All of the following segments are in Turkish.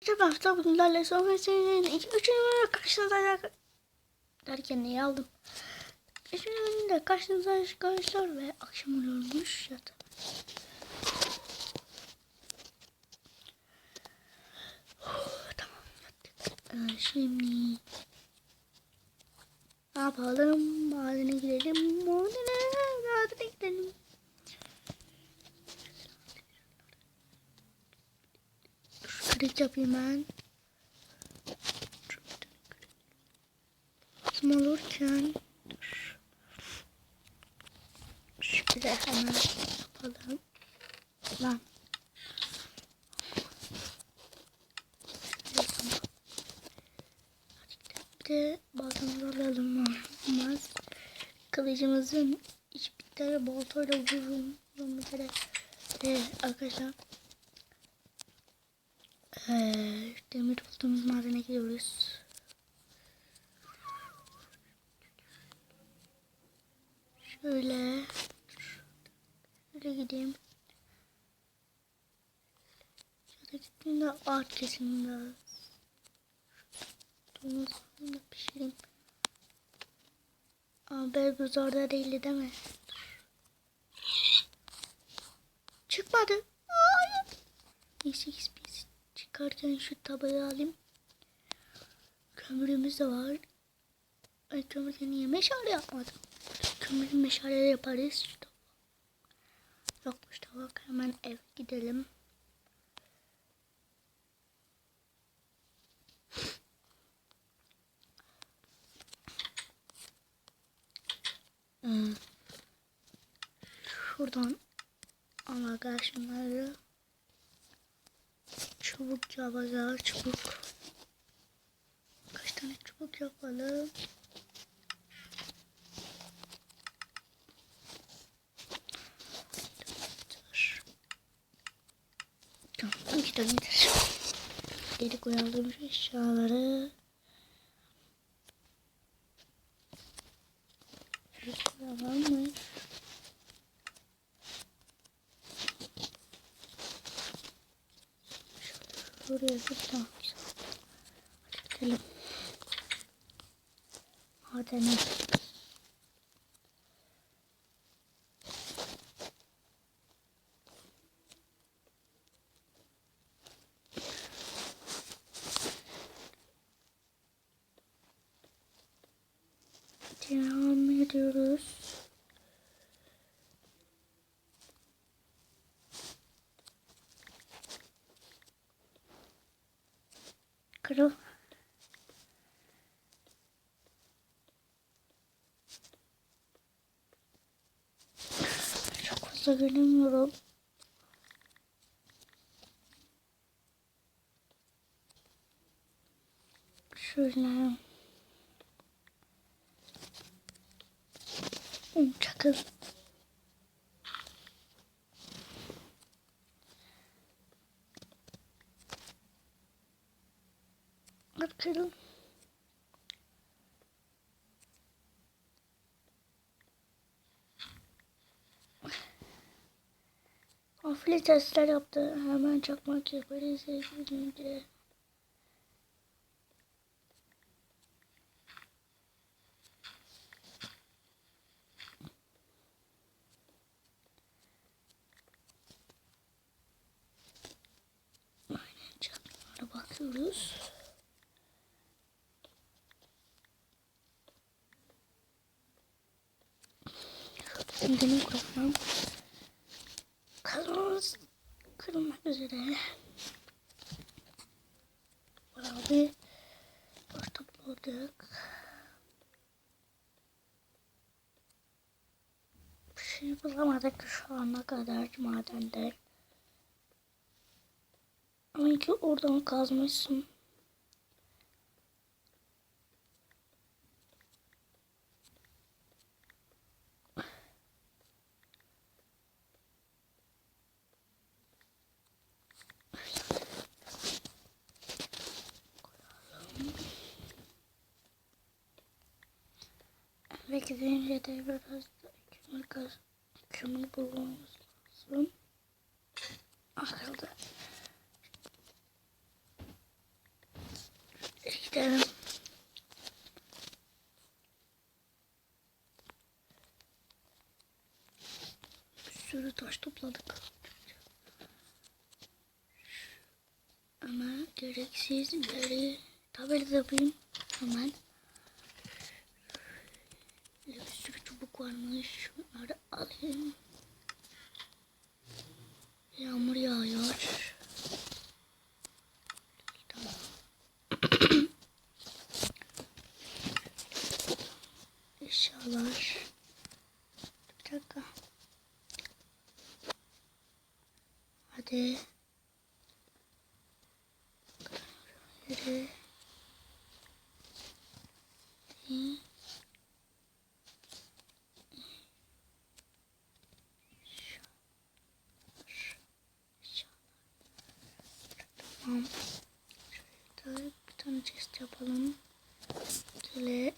Merhaba hafta bunlarla sonra senin iki üçüncü bölümde karşınıza derken neyi aldım? Üçüncü bölümde karşınıza arkadaşlar ve akşam oluyormuş yatın. tamam yattık. Ee, şimdi ne yapalım? Madene gidelim. Madene, madene gidelim. Kırık yapayım ben. Lazım olurken dur. Şöyle hemen yapalım. Lan. Bir de baltamızı alalım olmaz. Kılıcımızın hiçbir tane baltayla. Bir kere. Ee, arkadaşlar ee, demir bulduğumuz madene gidiyoruz. Şöyle. Şöyle gideyim. Şöyle gittiğimde ağaç kesim biraz. Domuzunu da pişireyim. Ama Belguz orada değildi değil mi? Çıkmadı. Hayır. Neyse çıkarken şu tabağı alayım. Kömürümüz de var. Ay kömürde niye meşale yapmadım? Kömürün meşale yaparız. İşte. Yokmuş tabak. Hemen eve gidelim. Hmm. Şuradan ama şunları çubuk yapacağız çubuk. Kaç tane çubuk yapalım? Tamam iki tanedir. Geri koyalım şu eşyaları. Şöyle koyalım mı? Buraya bir tamam. Hadi gidelim. Madene. Kırıl. Çok fazla göremiyorum. Şöyle. Çakıl. Bakalım. Afili testler yaptı. Hemen çakmak yaparız. Şimdi. Aynen çakmaklara bakıyoruz. Şimdi mikrofon kazmamız kırılmak üzere. Bir boş topladık. Bir şey bulamadık şu ana kadar madende. Ama ki oradan kazmışsın. Ve gidince de biraz da kaz kömür bulmamız lazım. Akıldı. Gidelim. Bir sürü taş topladık. Ama gereksiz yeri tabela yapayım hemen. Böyle bir çubuk varmış. Şunları alayım. Yağmur yağıyor. Tamam. Eşyalar. Bir dakika. Hadi. Yürü. Hadi. Tamam. Şurada bir tane chest yapalım. Şöyle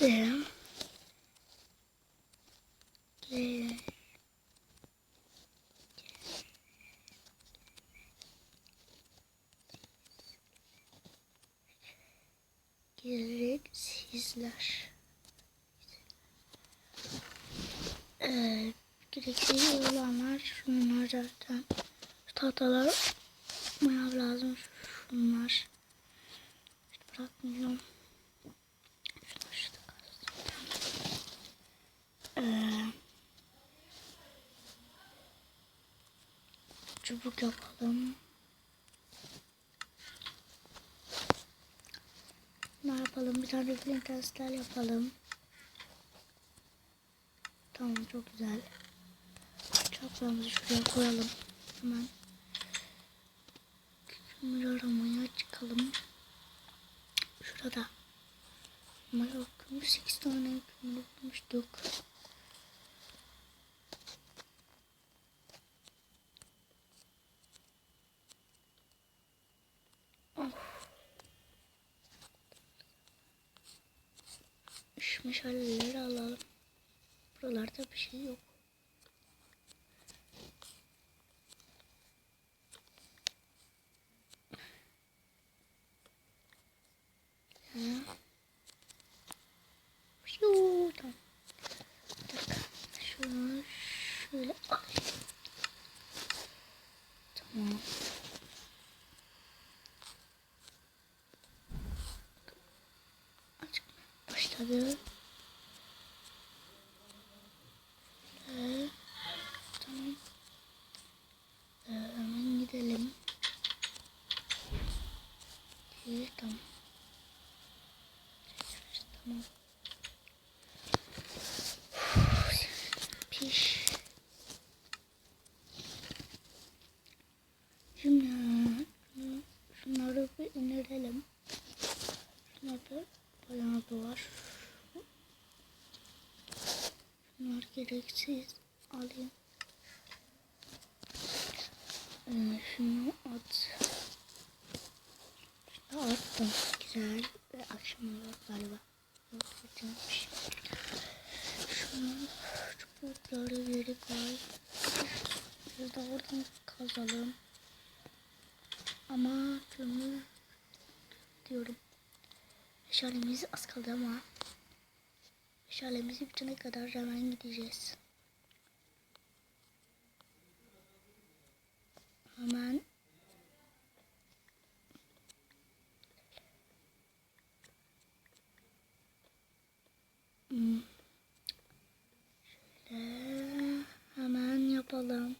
ve ve gereksizler. Ee, gereksiz olanlar şunlar zaten. Şu tahtalar bayağı lazım. Şunlar. İşte bırakmayacağım. Şunlar şurada kalsın. Ee, çubuk yapalım. Ne yapalım? Bir tane testler yapalım. Tamam çok güzel. Çaprazımızı şuraya koyalım. Hemen. Kömür aramaya çıkalım. Şurada. Ama yok kömür 8 tane kömür bulmuştuk. Meşaleleri alalım. Buralarda bir şey yok. Ha. Şu tamam. Bir dakika. Şunu şöyle. Tamam. Açık başladı. Ee, tamam. Ee, hemen gidelim. İyi, tamam. Tamam. Piş. Şimdi şunu- şunları bir indirelim. Şunlarda bayağı da var. Bunlar gereksiz. Alayım. Ee, şunu at. Şunu attım. Güzel. Ve akşam olur galiba. Yok bitirmiş. Şunu çubukları geri koy. Biraz da oradan kazalım. Ama kömür diyorum. Meşalemiz az kaldı ama meşalemizi bitene kadar hemen gideceğiz. Hemen Hmm. Şöyle hemen yapalım.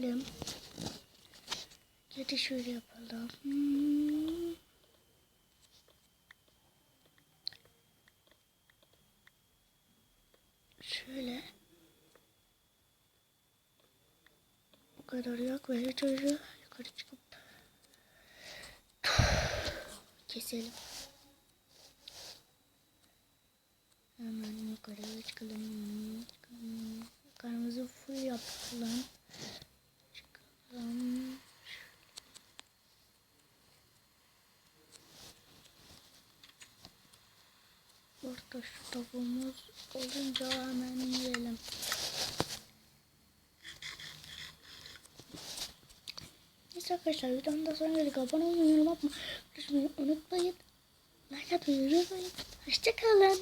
Lim. Hadi şöyle yapalım. Şöyle. Bu kadar yok ve çocuğu yukarı çıkıp keselim. Hemen yukarıya çıkalım. çıkalım. Karnımızı full yapalım. Orada şu tavuğumuz olunca hemen yiyelim. Neyse arkadaşlar videonun da sonuna geldik. Abone olmayı, yorum atmayı unutmayın. Like atmayı unutmayın. Hoşçakalın.